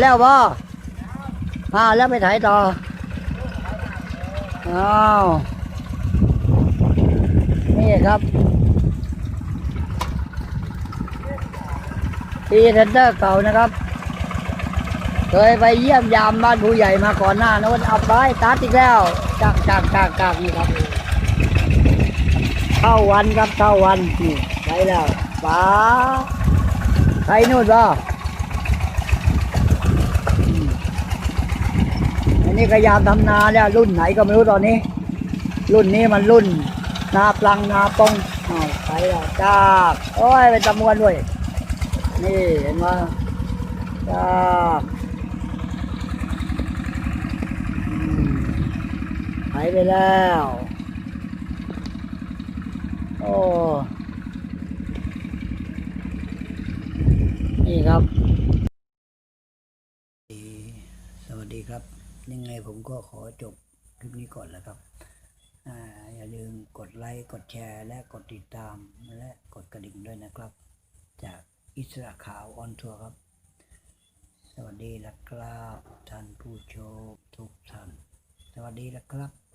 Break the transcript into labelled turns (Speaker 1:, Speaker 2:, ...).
Speaker 1: แล้วบ่มาแล้วไปถ่ายต่ออ้าวนี่ครับปีเทนเดอร์เก่านะครับ เคยไปเยี่ยมยามบ้านผู้ใหญ่มาก่อนหน้านะว่าเอาไปตัดอีกแล้วจากจากจากจากนี่ครับ เข้าวันครับเข้าวันนี่ไปแล้วป๋าไปนู่นบ่อืม นนี้ก็ยามทำนาแล้วรุ่นไหนก็ไม่รู้ตอนนี้ รุ่นนี้มันรุ่น นาปลังนาปงอ้าวไปแล้วจาโอ้ยเป็นตะมวนด้วย นี่เห็นไหมจากอืมหายไปแล้ว โอ้นี่ครับ สวัสดีครับ ยังไงผมก็ขอจบคลิปนี้ก่อนแล้วครับออย่าลืมกดไลค์กดแชร์ และกดติดตามและกดกระดิ่งด้วยนะครับ จากอิสระขาวออนทัวร์ครับ สวัสดีละครับท่านผู้ชมทุกท่าน สวัสดีละครับ